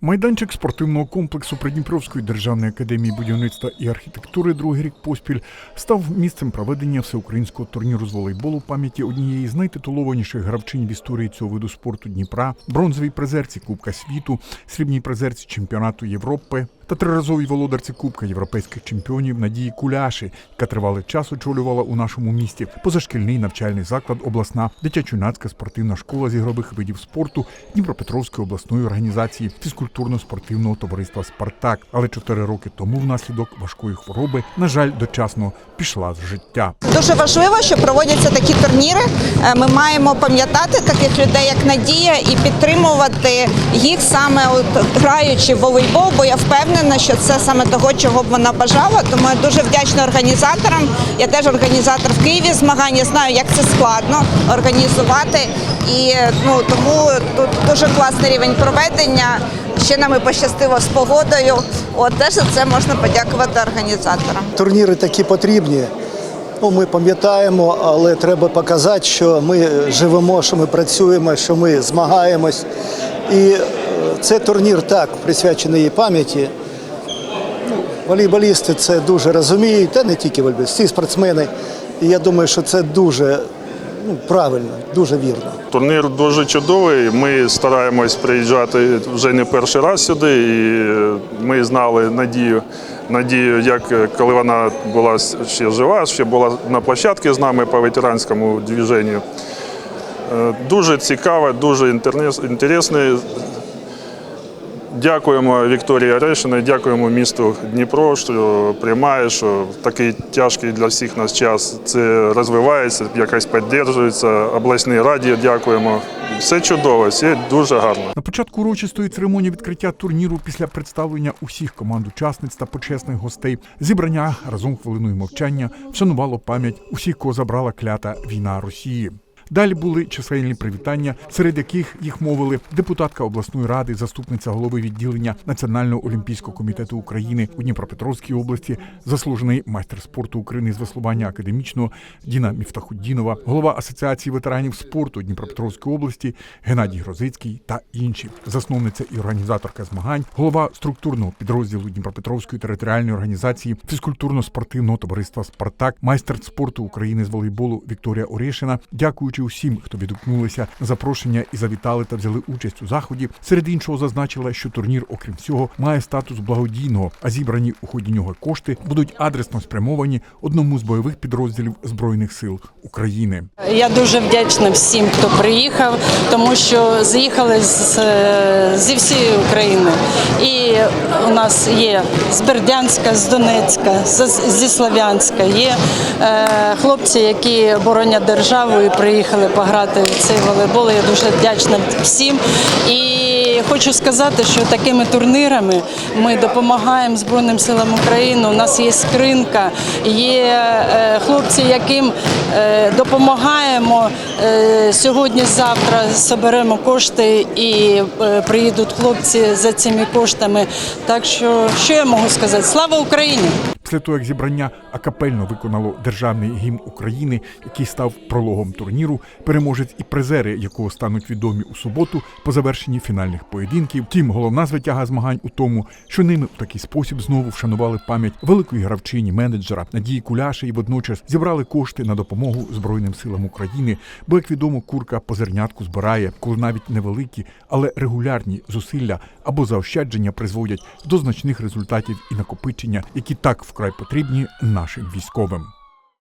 Майданчик спортивного комплексу Придніпровської державної академії будівництва і архітектури другий рік поспіль став місцем проведення всеукраїнського турніру з волейболу пам'яті однієї з найтитулованіших гравчинь в історії цього виду спорту Дніпра, бронзовій призерці Кубка світу, срібній призерці чемпіонату Європи та триразовій володарці Кубка європейських чемпіонів Надії Куляші, яка тривалий час очолювала у нашому місті позашкільний навчальний заклад, обласна дитячо-юнацька спортивна школа з ігрових видів спорту Дніпропетровської обласної організації фізкультурно-спортивного товариства Спартак. Але чотири роки тому, внаслідок важкої хвороби, на жаль, дочасно пішла з життя. Дуже важливо, що проводяться такі турніри. Е, Ми маємо пам'ятати таких людей, як Надія, і підтримувати їх саме от граючи в волейбол, бо я впевнена, що це саме того, чого б вона бажала. Тому я дуже вдячна організаторам. Я теж організатор в Києві змагань. Я знаю, як це складно організувати. І ну тому тут дуже класний рівень проведення. Ще нам і пощастило з погодою. От теж за це можна подякувати організаторам. Турніри такі потрібні. Ну, ми пам'ятаємо, але треба показати, що ми живемо, що ми працюємо, що ми змагаємось. І е, це турнір так присвячений пам'яті. Волейболісти це дуже розуміють, та не тільки волейболісти, всі спортсмени. І я думаю, що це дуже ну, правильно, дуже вірно. Турнір дуже чудовий. Ми стараємось приїжджати вже не перший раз сюди. І ми знали Надію, Надію, як коли вона була ще жива, ще була на площадці з нами по ветеранському движенню. Е, Дуже цікаво, дуже інтересний. Дякуємо Вікторії Орешиної, дякуємо місту Дніпро, що приймає, що такий тяжкий для всіх нас час це розвивається, якось підтримується. Обласній раді дякуємо. Все чудово, все дуже гарно. На початку урочистої церемонії відкриття турніру після представлення усіх команд учасниць та почесних гостей зібрання разом хвилиною мовчання вшанувало пам'ять усіх, кого забрала клята війна Росії. Далі були чисельні привітання, серед яких їх мовили депутатка обласної ради, заступниця голови відділення Національного олімпійського комітету України у Дніпропетровській області, заслужений майстер спорту України з веслування академічного Діна Міфтахуддінова, голова асоціації ветеранів спорту Дніпропетровської області Геннадій Грозицький та інші, засновниця і організаторка змагань, голова структурного підрозділу Дніпропетровської територіальної організації фізкультурно-спортивного товариства Спартак, майстер спорту України з волейболу Вікторія Орешина, дякуючи усім, хто відгукнулися на запрошення і завітали та взяли участь у заході. Серед іншого зазначила, що турнір, окрім всього, має статус благодійного, а зібрані у ході нього кошти будуть адресно спрямовані одному з бойових підрозділів збройних сил України. Я дуже вдячна всім, хто приїхав, тому що заїхали з, зі всієї України. І у нас є з Бердянська, з Донецька, з- зі Слов'янська. Є е, хлопці, які боронять державу і приїхали пограти в цей волейбол. Я дуже вдячна всім. І хочу сказати, що такими турнірами ми допомагаємо Збройним силам України. У нас є скринка, є е, хлопці, яким е, допомагаємо. Е, Сьогодні-завтра зберемо кошти і приїдуть хлопці за цими коштами. Так що, що я можу сказати? Слава Україні! Після того, як зібрання акапельно виконало державний гімн України, який став прологом турніру, переможець і призери, якого стануть відомі у суботу по завершенні фінальних поєдинків. Втім, головна звитяга змагань у тому, що ними у такий спосіб знову вшанували пам'ять великої гравчині, менеджера Надії Куляши і водночас зібрали кошти на допомогу Збройним силам України. Бо, як відомо, курка по зернятку збирає, коли навіть невеликі, але регулярні зусилля або заощадження призводять до значних результатів і накопичення, які так вкрай потрібні нашим військовим.